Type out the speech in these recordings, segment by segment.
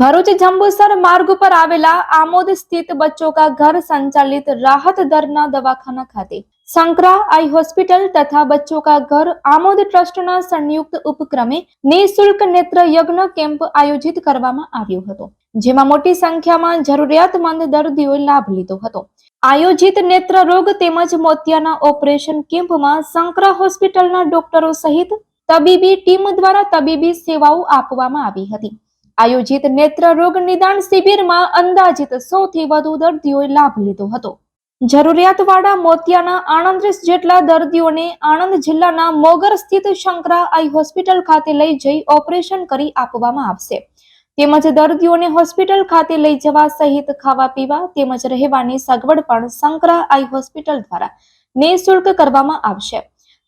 ભરૂચ જંબુસર માર્ગ પર આવેલા આમોદ સ્થિત બચ્ચો કા ઘર સંચાલિત રાહત દરના દવાખાના ખાતે શંકરા આઈ હોસ્પિટલ તથા બચ્ચો કા ઘર આમોદ ટ્રસ્ટના સંયુક્ત ઉપક્રમે નિઃશુલ્ક નેત્ર યજ્ઞ કેમ્પ આયોજિત કરવામાં આવ્યો હતો, જેમાં મોટી સંખ્યામાં જરૂરિયાતમંદ દર્દીઓએ લાભ લીધો હતો. આયોજિત નેત્ર રોગ તેમજ મોતિયાના ઓપરેશન કેમ્પમાં શંકરા હોસ્પિટલના ડોક્ટરો સહિત તબીબી ટીમ દ્વારા તબીબી સેવાઓ આપવામાં આવી હતી. આયોજિત નેત્ર રોગ નિદાન શિબિરમાં અંદાજિત સો વધુ દર્દીઓએ લાભ લીધો હતો. જરૂરિયાતવાળા મોતિયાના આણંદ જેટલા દર્દીઓને આણંદ જિલ્લાના મોગર સ્થિત શંકરા આઈ હોસ્પિટલ ખાતે લઈ જઈ ઓપરેશન કરી આપવામાં આવશે. તેમજ દર્દીઓને હોસ્પિટલ ખાતે લઈ જવા સહિત ખાવા પીવા તેમજ રહેવાની સગવડ પણ શંકરા આઈ હોસ્પિટલ દ્વારા નિઃશુલ્ક કરવામાં આવશે.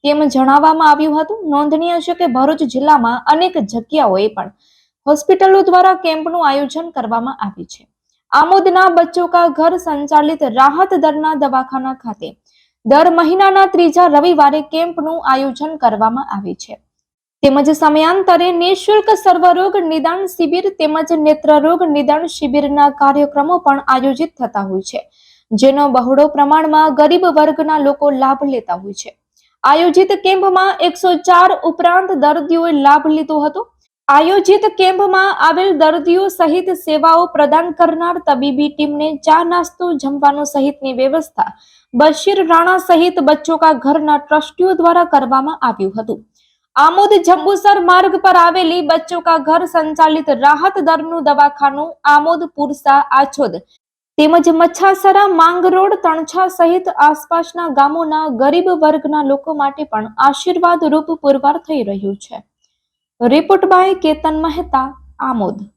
તેમ જણાવવામાં આવ્યું હતું, નોંધનીય છે કે ભરૂચ જિલ્લામાં અનેક જગ્યાઓએ પણ હોસ્પિટલો દ્વારા કેમ્પનું આયોજન કરવામાં આવ્યું છે. આમોદના બચ્ચો કા ઘર સંચાલિત રાહત દરના દવાખાના ખાતે દર મહિનાના ત્રીજા રવિવારે કેમ્પનું આયોજન કરવામાં આવે છે. તેમજ સમયાંતરે નિઃશુલ્ક સર્વરોગ નિદાન શિબિર તેમજ નેત્રરોગ નિદાન શિબિરના કાર્યક્રમો પણ આયોજિત થતા હોય છે, જેનો બહોળો પ્રમાણમાં ગરીબ વર્ગના લોકો લાભ લેતા હોય છે. આયોજિત કેમ્પમાં એકસો ચાર ઉપરાંત દર્દીઓએ લાભ લીધો હતો. આયોજિત કેમ્પમાં આવેલ દર્દીઓ સહિત સેવાઓ પ્રદાન કરનાર તબીબી ટીમને ચા નાસ્તો જમવાનું સહિતની વ્યવસ્થા બશીર રાણા સહિત બચ્ચો કા ઘરના ટ્રસ્ટીઓ દ્વારા કરવામાં આવ્યું હતું. આમોદ જંબુસર માર્ગ પર આવેલી બચ્ચો કા ઘર સંચાલિત રાહત દરનું દવાખાનું આમોદ પુરસા આછોદ તેમજ મચ્છાસરા માંગરોડ તણછા સહિત આસપાસના ગામોના ગરીબ વર્ગના લોકો માટે પણ આશીર્વાદ રૂપ પુરવાર થઈ રહ્યું છે. Report by Ketan Mehta Amod.